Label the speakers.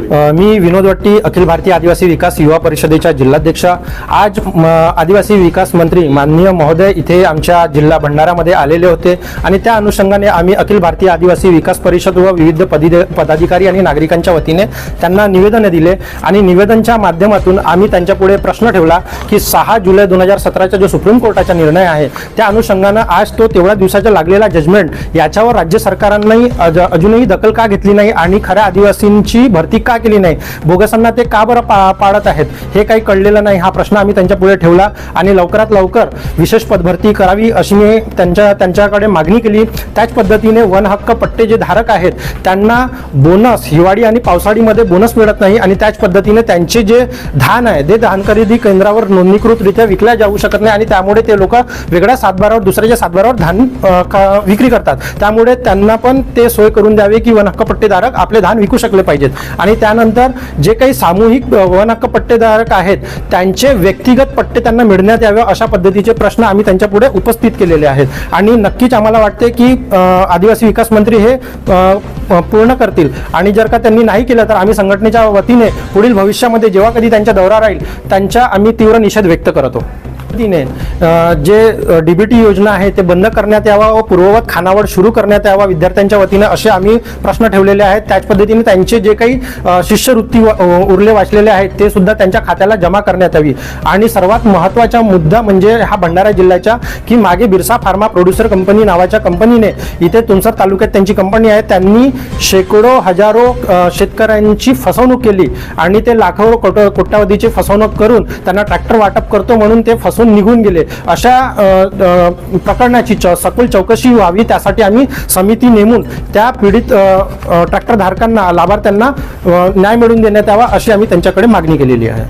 Speaker 1: मी विनोद वट्टी अखिल भारतीय आदिवासी विकास युवा परिषदेच्या जिल्हाध्यक्ष. आज आदिवासी विकास मंत्री माननीय महोदय इथे आमच्या जिल्हा भंडारामध्ये आलेले होते आणि त्या अनुषंगाने आम्ही अखिल भारतीय आदिवासी विकास परिषद व विविध पदी पदाधिकारी आणि नागरिकांच्या वतीने त्यांना निवेदन दिले आणि निवेदनच्या माध्यमातून आम्ही त्यांच्यापुढे प्रश्न ठेवला की सहा जुलै दोन हजार सतराचा जो सुप्रीम कोर्टाचा निर्णय आहे त्या अनुषंगानं आज तो तेवढ्या दिवसाचा लागलेला जजमेंट याच्यावर राज्य सरकारांनाही अजूनही दखल का घेतली नाही आणि खऱ्या आदिवासींची भरती का केली नाही? बोगसांना ते का बरं पा पाडत आहेत? हे काही कळलेलं नाही. हा प्रश्न आम्ही त्यांच्या पुढे ठेवला आणि लवकरात लवकर विशेष पदभरती करावी अशी मी त्यांच्या त्यांच्याकडे मागणी केली. त्याच पद्धतीने वन हक्क पट्टे जे धारक आहेत त्यांना बोनस हिवाळी आणि पावसाळीमध्ये बोनस मिळत नाही आणि त्याच पद्धतीने त्यांचे जे धान आहे ते धान खरेदी केंद्रावर नोंदणीकृतरित्या विकल्या जाऊ शकत नाही आणि त्यामुळे ते लोक वेगळ्या सातबारावर दुसऱ्याच्या सातबारावर धान विक्री करतात. त्यामुळे त्यांना पण ते सोय करून द्यावे की वन हक्क पट्टेधारक आपले धान विकू शकले पाहिजेत. आणि त्यानंतर जे काही सामूहिक अ, वन हक्क पट्टेधारक आहेत त्यांचे व्यक्तिगत पट्टे त्यांना मिळण्यात यावे अशा पद्धतीचे प्रश्न आम्ही त्यांच्या पुढे उपस्थित केलेले आहेत. आणि नक्कीच आम्हाला वाटते की आदिवासी विकास मंत्री हे पूर्ण करतील. आणि जर का त्यांनी नाही केलं तर आम्ही संघटनेच्या वतीने पुढील भविष्यामध्ये जेव्हा कधी त्यांचा दौरा राहील त्यांच्या आम्ही तीव्र निषेध व्यक्त करतो. जे डीबीटी योजना आहे ते बंद करण्यात यावा व पूर्ववत खानावळ सुरू करण्यात यावा विद्यार्थ्यांच्या वतीने असे आम्ही प्रश्न ठेवलेले आहेत. त्याच पद्धतीने त्यांचे जे काही शिष्यवृत्ती उरले वाचलेले आहेत ते सुद्धा त्यांच्या खात्याला जमा करण्यात यावी. आणि सर्वात महत्त्वाचा मुद्दा म्हणजे हा भंडारा जिल्ह्याच्या की मागे बिरसा फार्मा प्रोड्युसर कंपनी नावाच्या कंपनीने इथे तुमसर तालुक्यात त्यांची कंपनी आहे. त्यांनी शेकडो हजारो शेतकऱ्यांची फसवणूक केली आणि ते लाखो कोट कोट्यावधीची फसवणूक करून त्यांना ट्रॅक्टर वाटप करतो म्हणून ते फसवून निघून गेले. अशा प्रकरणाची च सखोल चौकशी व्हावी त्यासाठी आम्ही समिती नेमून त्या पीडित ट्रॅक्टरधारकांना ट्रॅक्टर धारकांना लाभार्थ्यांना न्याय मिळवून देण्यात यावा अशी आम्ही त्यांच्याकडे मागणी केलेली आहे.